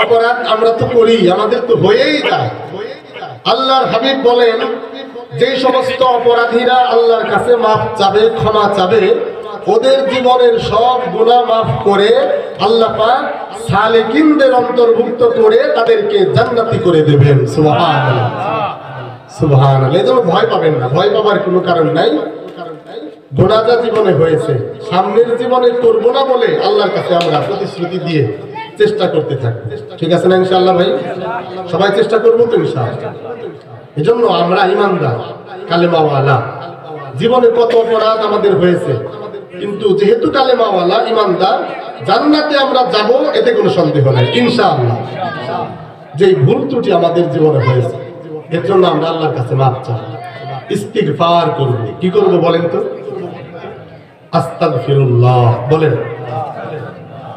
অপরাধ আমরা তো করি, আমাদের তো হয়েই যায়। আল্লাহর হাবিব বলেন, যে সমস্ত অপরাধীরা আল্লাহর কাছে মাফ চাবে, ক্ষমা চাবে, ওদের জীবনের সব গুনাহ মাফ করে আল্লাহ সালেকিনদের অন্তর্ভুক্ত করে তাদেরকে জান্নাতি করে দেবেন। সুবহানাল্লাহ। এজন্য ভয় পাবেন না। ভয় পাবার কোনো কারণ নাই। গোনাজা জীবনে হয়েছে, সামনের জীবনে করব না বলে আল্লাহর কাছে আমরা প্রতিশ্রুতি দিয়ে চেষ্টা করতে থাকি ঠিক আছে না ইনশাল্লাহ ভাই? সবাই চেষ্টা করব তো ইনশাআল্লাহ। এজন্য আমরা ইমানদার, কালেমাওয়ালা। জীবনে কত অপরাধ আমাদের হয়েছে, কিন্তু যেহেতু কালেমাওয়ালা, ইমানদার, জান্নাতে আমরা যাব, এতে কোনো সন্দেহ নাই, ইনশাআল্লাহ। যে ভুল ত্রুটি আমাদের জীবনে হয়েছে, এর জন্য আমরা আল্লাহর কাছে মাপ চাই। ইস্তিগফার করব কি করব বলেন তো? আস্তাগফিরুল্লাহ। বলেন।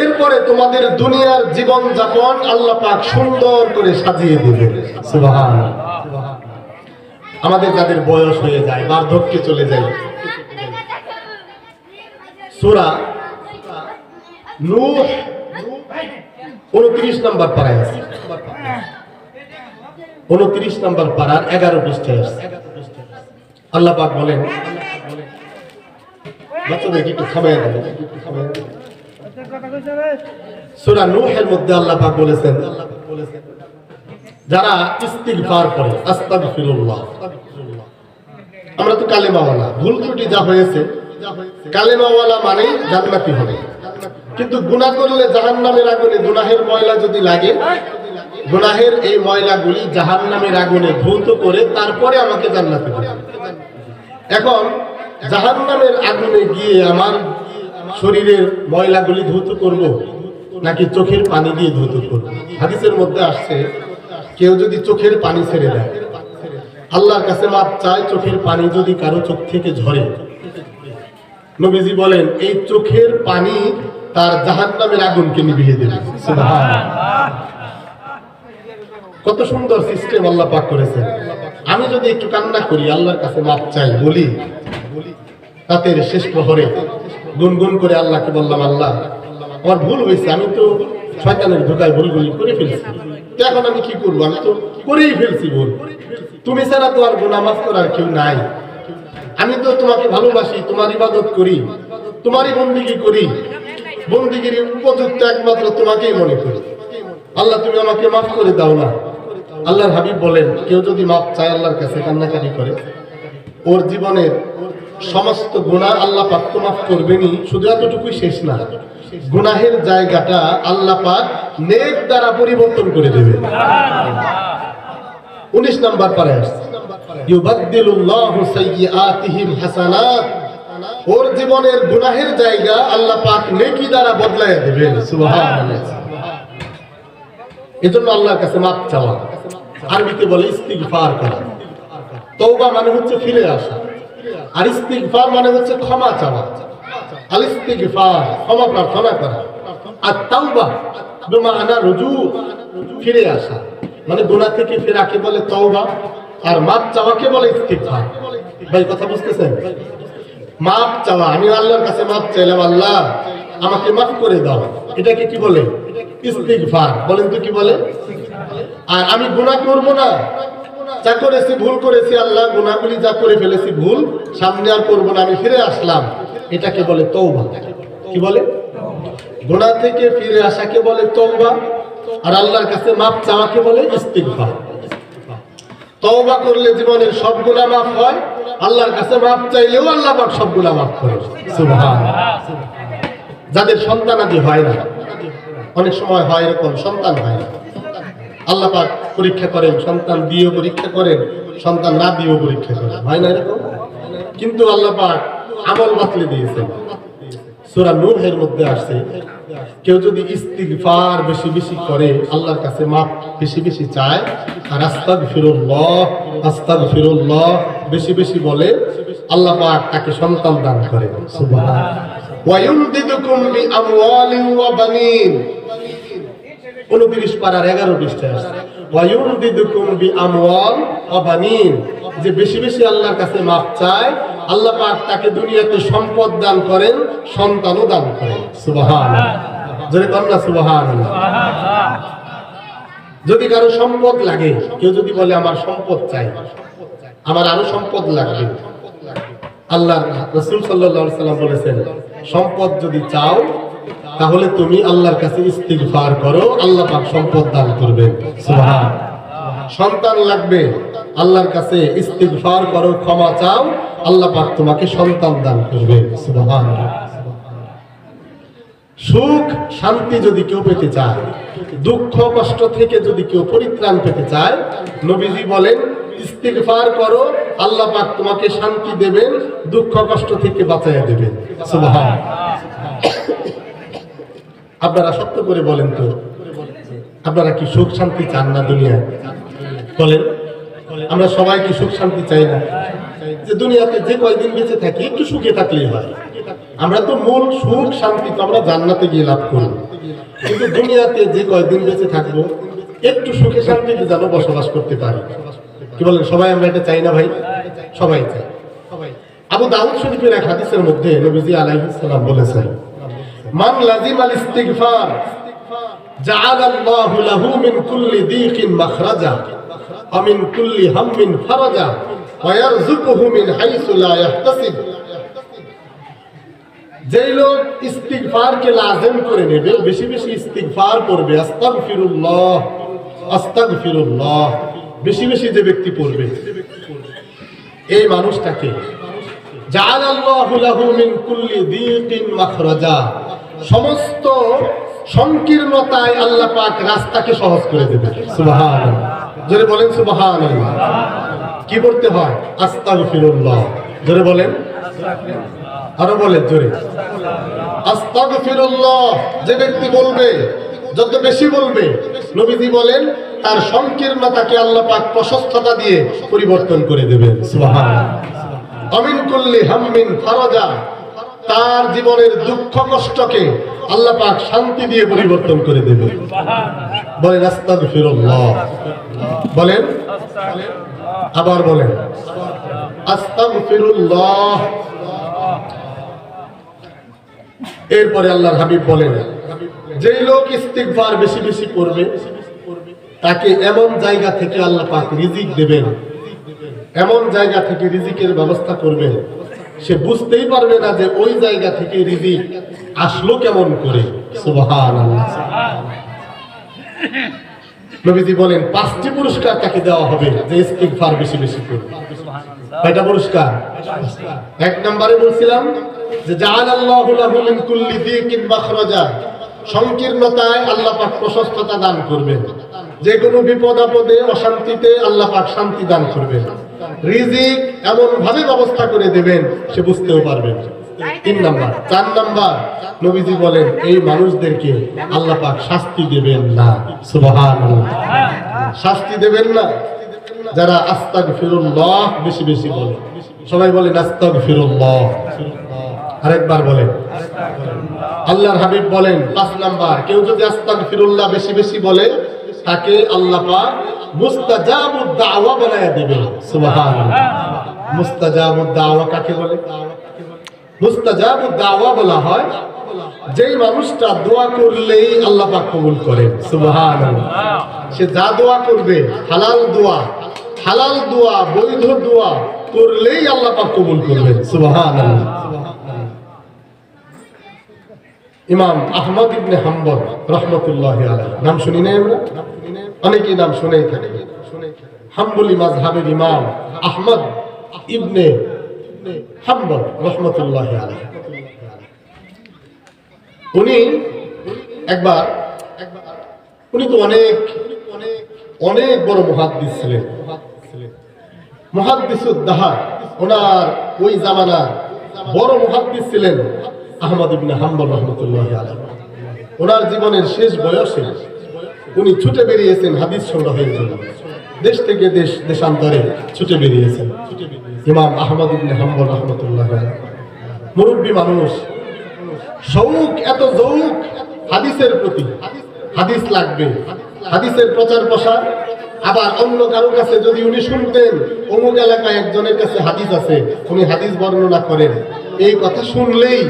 এরপরে তোমাদের দুনিয়ার জীবন যাপন আল্লাহ পাক সুন্দর করে সাজিয়ে সুবহানাল্লাহ। আমাদের যাদের বয়স হয়ে যায় বার্ধক্যে চলে যায়। সূরা উনত্রিশ নম্বর পাড়ায় আছে। উনত্রিশ নম্বর পাড়ার এগারো পৃষ্ঠায় আছে। আল্লাহ পাক বলেন, বাচ্চাদেরকে একটু থামাইয়া দেবেন সূরা মধ্যে আল্লাহ পাক বলেছেন, যারা ইস্তিগফার করে, আস্তাগফিরুল্লাহ। আমরা তো কালেমাওয়ালা, ভুল ত্রুটি যা হয়েছে, কালেমাওয়ালা জান্নাতি হবে। কিন্তু গুনাহ করলে জাহান্নামের আগুনে, গুনাহের ময়লা যদি লাগে, গুনাহের এই ময়লাগুলি জাহান্নামের আগুনে ধৌত করে তারপরে আমাকে জান্নাতে হবে এখন জাহান্নামের আগুনে গিয়ে আমার শরীরের ময়লাগুলি ধৌত করব, নাকি চোখের পানি দিয়ে ধৌত করব? হাদিসের মধ্যে আসছে, কেউ যদি চোখের পানি ছেড়ে দেয়, আল্লাহর কাছে মাপ চায় চোখের পানি যদি কারও চোখ থেকে ঝরে। নবীজি বলেন, এই চোখের পানি তার জাহান্নামের আগুনকে নিভিয়ে দেবে। কত সুন্দর সিস্টেম আল্লাহ পাক করেছেন। আমি যদি একটু কান্না করি, আল্লাহর কাছে মাপ চাই, বলি তাতে শেষ প্রহরে গুনগুন করে আল্লাহকে বললাম, আল্লাহ, আমার ভুল হয়েছে, আমি তো শয়তানের ঢোকায় ভুলগুলি করে ফেলছি। এখন আমি কি করব? আমি তো করেই ফেলছি ভুল। তুমি ছাড়া তো আর গুনাহ করার কেউ নাই। আমি তো তোমাকে ভালোবাসি, তোমার ইবাদত করি, তোমারই বন্দিগি করি। বন্দিগির উপযুক্ত একমাত্র তোমাকেই মনে করি। আল্লাহ, তুমি আমাকে মাফ করে দাও না। আল্লাহর হাবিব বলেন, কেউ যদি মাফ চায়, আল্লাহর কাছে কান্নাকাটি করে। ওর জীবনের সমস্ত গুনাহ আল্লাহ পাক তো মাফ করবেনই, শুধু এতটুকুই শেষ না। গুনাহের জায়গাটা আল্লাহ পাক নেক দ্বারা পরিবর্তন করে দেবে। উনিশ নাম্বার পারে ওর জীবনের গুনাহের জায়গা আল্লাহ পাক নেকি দ্বারা দেবেন। এজন্য কাছে আরবিতে বলে ইস্তিগফার করা। তওবা মানে হচ্ছে ফিরে আসা। আর ইস্তিগফার মানে হচ্ছে ক্ষমা চাওয়া। আল ইস্তিগফার, ক্ষমা প্রার্থনা করা। আর তাওবা বিমানা রুজু, ফিরে আসা। মানে গুনাহ থেকে ফেরাকে বলে তওবা, আর মাপ চাওয়াকে বলে ইস্তিগফার। ভাই, কথা বুঝতেছেন? মাপ চাওয়া, আমি আল্লাহর কাছে মাপ চাইলাম, আল্লাহ, আমাকে মাফ করে দাও। এটাকে কি বলে? ইস্তিগফার। বলেন তো কি বলে? আর আমি গুনাহ করব না। যা করেছি ভুল করেছি, আল্লাহ গুনাহগুলি যা করে ফেলেছি ভুল, সামনে আর করব না, আমি ফিরে আসলাম। এটাকে বলে তৌবা কি বলে? গুনাহ থেকে ফিরে আসাকে বলে তৌবা আর আল্লাহর কাছে মাপ চাওয়াকে বলে ইস্তিগফার। তওবা করলে জীবনের সব গুনাহ মাফ হয়, আল্লাহর কাছে মাপ চাইলেও আল্লাহ পাক সব গুনাহ মাফ করে যাদের সন্তান আদি হয় না, অনেক সময় হয় এরকম, সন্তান হয় না। আল্লাহ পাক পরীক্ষা করেন, সন্তান দিয়েও পরীক্ষা করেন, সন্তান না দিয়েও পরীক্ষা করেন। হয় না এরকম? কিন্তু আল্লাহ পাক আমল বাতলে দিয়েছেন। সূরা নূহের মধ্যে আসছে, কেউ যদি ইস্তিগফার বেশি বেশি করে, আল্লাহর কাছে মাপ বেশি বেশি চায়, আর আস্তাগফিরুল্লাহ আস্তাগফিরুল্লাহ বেশি বেশি বলে, আল্লাহ পাক তাকে সন্তান দান করে সুবহান ওয়া ইউমদিদুকুম বিআমওয়ালিন ওয়া বানিন। 29 পারার 11 পৃষ্ঠায় যে বেশি বেশি আল্লাহর কাছে মাপ চায়, আল্লাহ পাক তাকে দুনিয়াতে সম্পদ দান করেন, সন্তানও দান করেন। জোরে কন্যা সুবহানাল্লাহ। যদি কারও সম্পদ লাগে, কেউ যদি বলে, আমার সম্পদ চাই। আমার আরও সম্পদ লাগবে। আল্লাহ রসুল সাল্লাহ সাল্লাম বলেছেন, সম্পদ যদি চাও তাহলে তুমি আল্লাহর কাছে ইস্তিগফার করো, আল্লাহ পাক সম্পদ দান করবেন সুবহান। সন্তান লাগবে, আল্লাহর কাছে ইস্তিগফার করো, ক্ষমা চাও, আল্লাহ পাক তোমাকে সন্তান দান করবে। সুবহান। সুখ, শান্তি যদি কেউ পেতে চায়, দুঃখ, কষ্ট থেকে যদি কেউ পরিত্রাণ পেতে চায়, নবীজি বলেন, ইস্তিগফার করো, আল্লাহ পাক তোমাকে শান্তি দেবেন, দুঃখ, কষ্ট থেকে বাঁচাইয়া দেবেন। সুবহান। আপনারা সত্য করে বলেন তো, আপনারা কি সুখ শান্তি চান না দুনিয়ায়? বলেন, আমরা সবাই কি সুখ শান্তি চাই না? যে দুনিয়াতে যে কয়দিন বেঁচে থাকি, একটু সুখে থাকলেই হয়। আমরা তো মূল সুখ শান্তি তো আমরা জান্নাতে গিয়ে লাভ করব কিন্তু দুনিয়াতে যে কয়দিন বেঁচে থাকব, একটু সুখে শান্তিতে যেন বসবাস করতে পারি? কি বলেন, সবাই আমরা এটা চাই না ভাই? সবাই চাই। আবু দাউদ শরীফের এক হাদিসের মধ্যে নবীজি আলাইহিস সালাম বলেছেন আল ইস্তিগফার জাআল আল্লাহু লাহু মিন কুল্লি দীকিন মাখরাজা, ওয়া মিন কুল্লি হাম্মিন ফারাজা, ওয়া ইয়ারযুকুহু মিন হাইসু লা যেই লোক ইস্তিগফারকে লাজিম করে নেবে বেশি বেশি ইস্তিগফার করবে আস্তাগফিরুল্লাহ আস্তাগফিরুল্লাহ, বেশি বেশি যে ব্যক্তি পড়বে। এই মানুষটাকে সমস্ত সংকীর্ণতায় আল্লাহ পাক রাস্তাকে সহজ করে দেবে। সুবহানাল্লাহ। জোরে বলেন সুবহানাল্লাহ। কি করতে হয়? আস্তাগফিরুল্লাহ। জোরে বলেন। আরও বলেন জোরে। আস্তাগফিরুল্লাহ। যে ব্যক্তি বলবে, যত বেশি বলবে, নবীজি বলেন, তার সংকীর্ণতাকে আল্লাহ পাক প্রশস্ততা দিয়ে পরিবর্তন করে দেবেন। সুবহানাল্লাহ। অমিন কুল্লি হাম্মিন ফারাজা, তার জীবনের দুঃখ কষ্টকে আল্লাহ পাক শান্তি দিয়ে পরিবর্তন করে দেবে বলেন, আস্তাগফিরুল্লাহ। বলেন, আবার বলেন এরপরে আল্লাহর হাবিব বলেন, যেই লোক ইস্তিগফার বেশি বেশি করবে, তাকে এমন জায়গা থেকে আল্লাহ পাক রিজিক দেবেন এমন জায়গা থেকে রিজিকের ব্যবস্থা করবেন সে বুঝতেই পারবে না যে ওই জায়গা থেকে রিজিক আসলো কেমন করে। নবীজি বলেন, পাঁচটি পুরস্কার তাকে দেওয়া হবে যে ইস্তিগফার বেশি বেশি করবে কয়টা পুরস্কার? এক নম্বরে বলছিলাম যে জাআল আল্লাহু লাহু কুল্লি দীকিন মাখরাজা সংকীর্ণতায় আল্লাহ পাক প্রশস্ততা দান করবেন। যে কোনো বিপদ আপদে অশান্তিতে আল্লাহ পাক শান্তি দান করবেন। রিজিক এমন ভাবে ব্যবস্থা করে দেবেন সে বুঝতেও পারবে না। তিন নাম্বার চার নাম্বার নবীজি বলেন এই মানুষদেরকে আল্লাহ পাক শাস্তি দেবেন না। সুবহানাল্লাহ। শাস্তি দেবেন না? যারা আস্তাগ ফিরুল্লাহ বেশি বেশি বলে। সবাই বলেন আস্তাগ ফিরুল্লাহ আরেকবার বলেন। আল্লাহর হাবিব বলেন পাঁচ নাম্বার কেউ যদি আস্তাগ ফিরুল্লাহ বেশি বেশি বলে তাকে আল্লাহ পাক মানুষটা দোয়া করলেই আল্লাহ কবুল সে যা দোয়া করবে, হালাল দোয়া হালাল দোয়া, বৈধ দোয়া করলেই আল্লাহ কবুল ইমাম আহমদ ইবনে হাম্বল রহমতুল্লাহ নাম শুনি নাই আমরা? অনেকেই নাম শুনেই থাকে। হাম্বলি মাযহাবের ইমাম আহমদ ইবনে হাম্বল রহমতুল্লাহ উনি একবার, উনি তো অনেক অনেক বড় মহাদ্দিস ছিলেন। মহাদ্দিসুদ্দাহা ওনার ওই জামানার বড় মহাদ্দিস ছিলেন আহমদ ইবনে হাম্বল রহমতুল্লাহ আলাইহি। ওনার জীবনের শেষ বয়সে উনি ছুটে বেরিয়েছেন, হাদিস সংগ্রহের জন্য। দেশ থেকে দেশ, দেশান্তরে ছুটে বেরিয়েছেন। ইমাম আহমদ ইবনে হাম্বল রহমতুল্লাহ মুরব্বী মানুষ। শৌক, এত যৌক, হাদিসের প্রতি। হাদিস লাগবে। হাদিসের প্রচার প্রসার। আবার অন্য কারও কাছে যদি উনি শুনতেন, অমুক এলাকায় একজনের কাছে হাদিস আছে, উনি হাদিস বর্ণনা করেন। এই কথা শুনলেই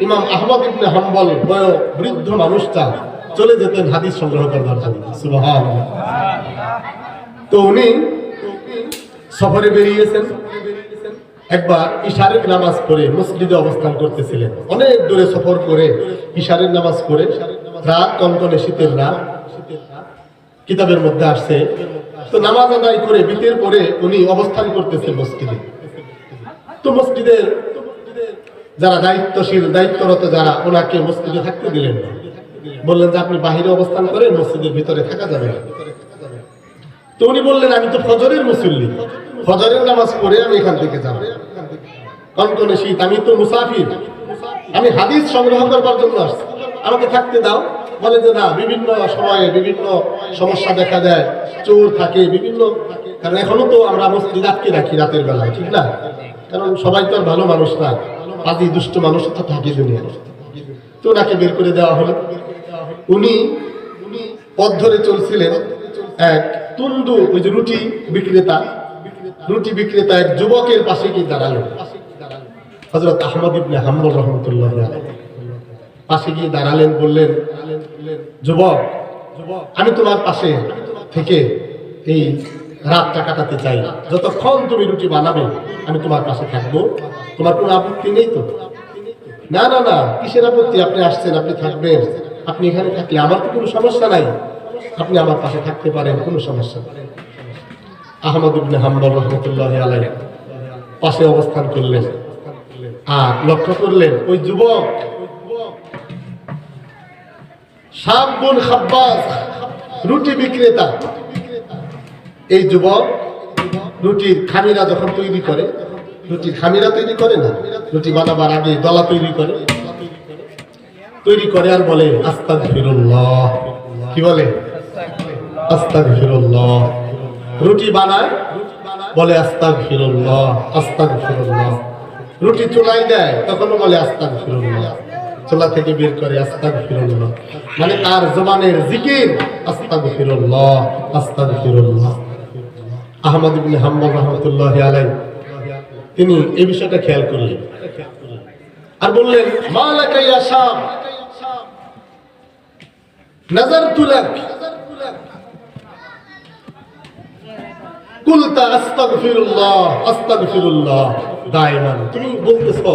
ইমাম আহমদ ইবনে হাম্বল বয় বৃদ্ধ মানুষটা চলে যেতেন হাদিস সংগ্রহ করবার জন্য। তো উনি সফরে বেরিয়েছেন। একবার ইশারের নামাজ পড়ে মসজিদে অবস্থান করতেছিলেন। অনেক দূরে সফর করে ইশারের নামাজ পড়ে রাত কনকনে শীতের রাত কিতাবের মধ্যে আসছে। তো নামাজ আদায় করে বিতের পরে উনি অবস্থান করতেছেন মসজিদে। তো মসজিদের যারা দায়িত্বশীল, দায়িত্বরত যারা, ওনাকে মসজিদে থাকতে দিলেন না। বললেন যে, আপনি বাহিরে অবস্থান করেন মসজিদের ভিতরে থাকা যাবে না। তো উনি বললেন, আমি তো ফজরের মুসল্লি। ফজরের নামাজ পড়ে আমি এখান থেকে যাব। কনকনে শীত, আমি তো মুসাফির। আমি হাদিস সংগ্রহ করবার জন্য আসছি। আমাকে থাকতে দাও। বলে যে, না, বিভিন্ন সময়ে বিভিন্ন সমস্যা দেখা দেয়। চোর থাকে, বিভিন্ন কারণ এখনও তো আমরা মসজিদ আটকে রাখি রাতের বেলায়, ঠিক না? কারণ সবাই তো আর ভালো মানুষ না। আদি দুষ্ট মানুষ তো থাকে দুনিয়া তো ওনাকে বের করে দেওয়া হলো। উনি পথ ধরে চলছিলেন এক তুন্দু ওই যে রুটি বিক্রেতা রুটি বিক্রেতা এক যুবকের পাশে গিয়ে দাঁড়াল। হজরত আহমদ ইবনে হাম্বল রহমতুল্লাহ পাশে গিয়ে দাঁড়ালেন, বললেন, যুবক, আমি তোমার পাশে থেকে এই রাতটা কাটাতে চাই। যতক্ষণ তুমি রুটি বানাবে, আমি তোমার পাশে থাকব। তোমার কোনো আপত্তি নেই তো? না না না, কিসের আপত্তি? আপনি আসছেন, আপনি থাকবেন। আপনি এখানে থাকলে আমার তো কোনো সমস্যা নাই। আপনি আমার পাশে থাকতে পারেন, কোনো সমস্যা নেই। আহমদ ইবনে হাম্বল রহমতুল্লাহ আলাই পাশে অবস্থান করলেন। আর লক্ষ্য করলেন, ওই যুবক সাবুন খাব্বাস, রুটি বিক্রেতা। এই যুবক রুটির খামিরা যখন তৈরি করে, রুটির খামিরা তৈরি করে না, রুটি বানাবার আগে দলা তৈরি করে। তৈরি করে আর বলে আস্তাক কি বলে? আস্তাক রুটি বানায়, বলে আস্তাক আস্তাক রুটি চুলাই দেয়, তখনও বলে আস্তাক ফিরুল্লাহ চোলা থেকে বের করে আস্তাক মানে তার জবানের জিকির আস্তাক আস্তাক ফিরুল্লাহ আহমদ ইবনে হাম্বল রহমতুল্লাহ আলাই তিনি এই বিষয়টা খেয়াল করলেন। আর বললেন মালাকা ইয়া শাম? নাজারতু লাক কুলতা আস্তাগফিরুল্লাহ আস্তাগফিরুল্লাহ দাইমান তুমি বলতেছো,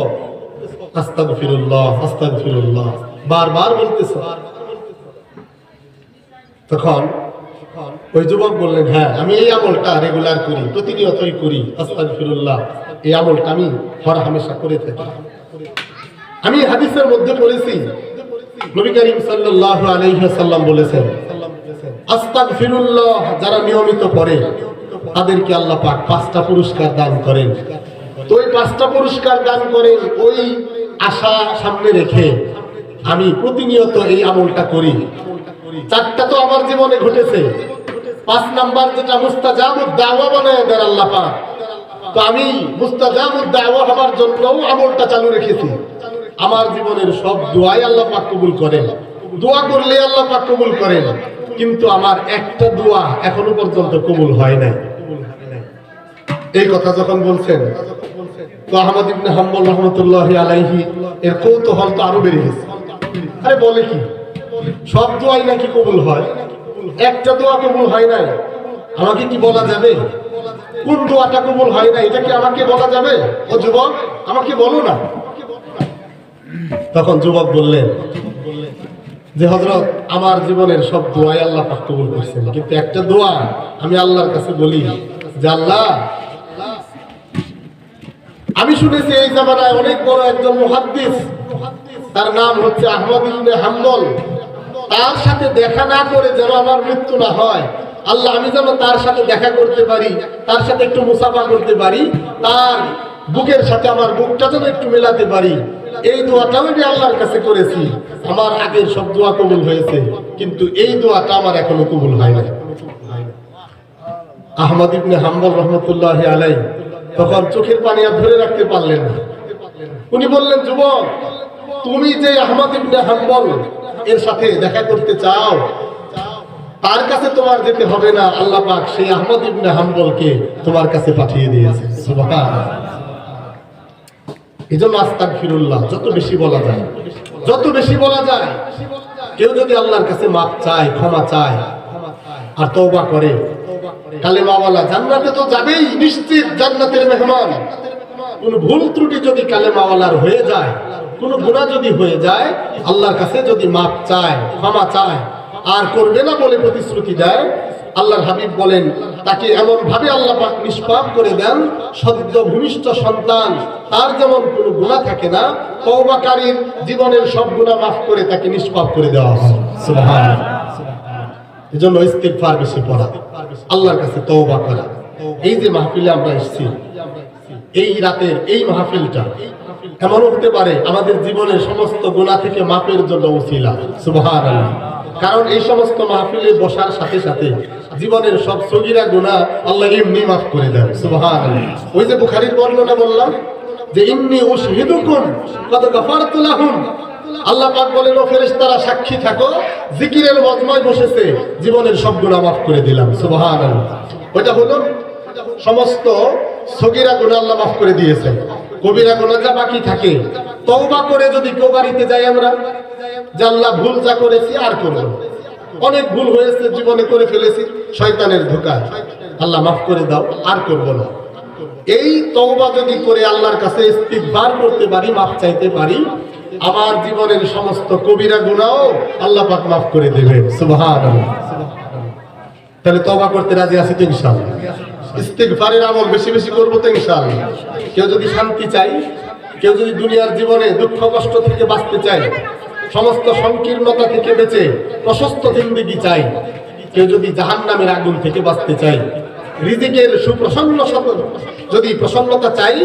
আস্তাগফিরুল্লাহ আস্তাগফিরুল্লাহ। বারবার বলতেছো। তখন ওই যুবক বললেন হ্যাঁ আমি এই আমলটা রেগুলার করি, প্রতিনিয়তই করি, আস্তাগফিরুল্লাহ। এই আমলটা আমি হর হামেশা করে থাকি। আমি হাদিসের মধ্যে পড়েছি যারা নিয়মিত পড়ে তাদেরকে আল্লাহ পাক পাঁচটা পুরস্কার দান করেন। তো ওই পাঁচটা পুরস্কার দান ওই আশা সামনে রেখে আমি প্রতিনিয়ত এই আমলটা করি। চারটা তো আমার জীবনে ঘটেছে। পাঁচ নাম্বার যেটা মুস্তাজাবুদ বানায় দেন আল্লাহ পাক। তো আমি মুস্তাজাবুদ হবার জন্যও আমলটা চালু রেখেছি। আমার জীবনের সব দোয়াই আল্লাহ পাক কবুল করেন দোয়া করলে আল্লাহ পাক কবুল করেন কিন্তু আমার একটা দোয়া এখনও পর্যন্ত কবুল হয় নাই। এই কথা যখন বলছেন, তো আহমদ ইবনে হাম্বল রহমতুল্লাহ আলাইহি এর কৌতূহল তো আরও বেড়ে গেছে। আরে বলে কি? সব দোয়াই নাকি কবুল হয়? একটা দোয়া কবুল হয় নাই। আমাকে কি বলা যাবে? কোন দোয়াটা কবুল হয় না এটা কি আমাকে বলা যাবে? ও যুবক, আমাকে বলো না। তখন যুবক বললেন, যে হজরত আমার জীবনের সব দোয়াই আল্লাহ পাক কবুল করছেন, কিন্তু একটা দোয়া আমি আল্লাহর কাছে বলি যে, আল্লাহ, আমি শুনেছি এই জামানায় অনেক বড় একজন মুহাদ্দিস, তার নাম হচ্ছে আহমদ ইবনে হাম্বল। তার সাথে দেখা না করে যেন আমার মৃত্যু না হয়, আল্লাহ আমি যেন তার সাথে দেখা করতে পারি, তার সাথে একটু মুসাফা করতে পারি, তার বুকের সাথে আমার বুকটা যেন একটু মেলাতে পারি। এই দোয়াটাও আমি আল্লাহর কাছে করেছি। আমার আগের সব দোয়া কবুল হয়েছে, কিন্তু এই দোয়াটা আমার এখনও কবুল হয় না আহমদ ইবনে হাম্বল রহমতুল্লাহ আলাই তখন চোখের পানি আর ধরে রাখতে পারলেন না। উনি বললেন, যুবক, তুমি যে আহমদ ইবনে হাম্বল এর সাথে দেখা করতে চাও, তার কাছে তোমার যেতে হবে না। আল্লাহ পাক সেই আহমদ ইবনে হাম্বলকে তোমার কাছে পাঠিয়ে দিয়েছে। সুবহানাল্লাহ। এই জন্য আস্তাক ফিরুল্লাহ যত বেশি বলা যায়। যত বেশি বলা যায়, কেউ যদি আল্লাহর কাছে মাপ চায়, ক্ষমা চায়, আর তওবা করে কালেমাওয়ালা জান্নাতে তো যাবেই, নিশ্চিত জান্নাতের মেহমান। কোন ভুল ত্রুটি যদি কালে মাওয়ালার হয়ে যায়, কোন গুণা যদি হয়ে যায়, আল্লাহর কাছে যদি মাপ চায়, ক্ষমা চায় আর করবে না বলে প্রতিশ্রুতি দেয়। আল্লাহর হাবিব বলেন, তাকে এমন ভাবে আল্লাহ নিষ্পাপ করে দেন, সদ্য ভূমিষ্ঠ সন্তান, তার যেমন কোনো গুণা থাকে না, তওবাকারীর জীবনের সব গুণা মাফ করে তাকে নিষ্পাপ করে দেওয়া হয়। এজন্য বেশি পড়া, আল্লাহর কাছে তওবা করা। এই যে মাহফিলে আমরা এসেছি, এই রাতের এই মাহফিলটা এমনও হতে পারে? আমাদের জীবনের সমস্ত গুণা থেকে মাপের জন্য উচিলা সুবহানাল্লাহ। কারণ এই সমস্ত মাহফিলে বসার সাথে সাথে জীবনের সব সগিরা গুণা আল্লাহ এমনি মাফ করে দেন। সুবহানাল্লাহ। ওই যে বুখারীর বর্ণনা বললাম যে, ইন্নি উশহিদুকুম কদ গাফারতু লাহুম। আল্লাহ পাক বলেন, ও ফেরেশতারা, সাক্ষী থাকো, জিকিরের মজমায় বসেছে, জীবনের সব গুনাহ মাফ করে দিলাম। সুবহানাল্লাহ। ওইটা হলো সমস্ত সগীরা গুনাহ আল্লাহ মাফ করে দিয়েছে কবিরা গুনাহ যা বাকি থাকে। তওবা করে যদি কেউ বাড়িতে যাই আমরা আল্লাহ ভুল যা করেছি আর করব। না। অনেক ভুল হয়েছে, জীবনে করে ফেলেছি, শয়তানের ধোকায় আল্লাহ মাফ করে দাও, আর করব না। এই তওবা যদি করে আল্লাহর কাছে ইস্তিগফার করতে পারি, মাফ চাইতে পারি, আমার জীবনের সমস্ত কবিরা গুনাহও আল্লাহ পাক মাফ করে দেবে সুবহানাল্লাহ। তাহলে তওবা করতে রাজি আছি তো ইনশাআল্লাহ। ইস্তিগফারের আমল বেশি বেশি করব তো ইনশাআল্লাহ। কেউ যদি শান্তি চাই কেউ যদি দুনিয়ার জীবনে দুঃখ কষ্ট থেকে বাঁচতে চায়, সমস্ত সংকীর্ণতা থেকে বেঁচে প্রশস্ত জিন্দেগি চাই কেউ যদি জাহান্নামের আগুন থেকে বাঁচতে চায়, রিজিকের সুপ্রসন্ন যদি প্রসন্নতা চাই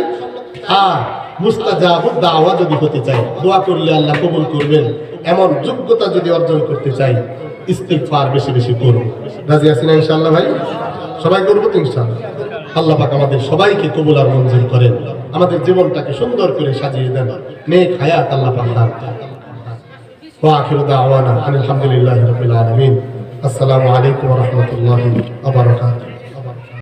হ্যাঁ মুস্তাজাবুদ দাওয়া যদি হতে চাই দোয়া করলে আল্লাহ কবুল করবেন, এমন যোগ্যতা যদি অর্জন করতে চাই ইস্তিগফার বেশি বেশি করুন। রাজি আছেন ইনশাআল্লাহ ভাই? সবাই করবো তো ইনশাআল্লাহ আল্লাহ পাক আমাদের সবাইকে কবুল আর মঞ্জুর করেন আমাদের জীবনটাকে সুন্দর করে সাজিয়ে দেন নেক হায়াত আল্লাহ পাক দান করেন। وآخر دعوانا أن الحمد لله رب العالمين السلام عليكم ورحمة الله وبركاته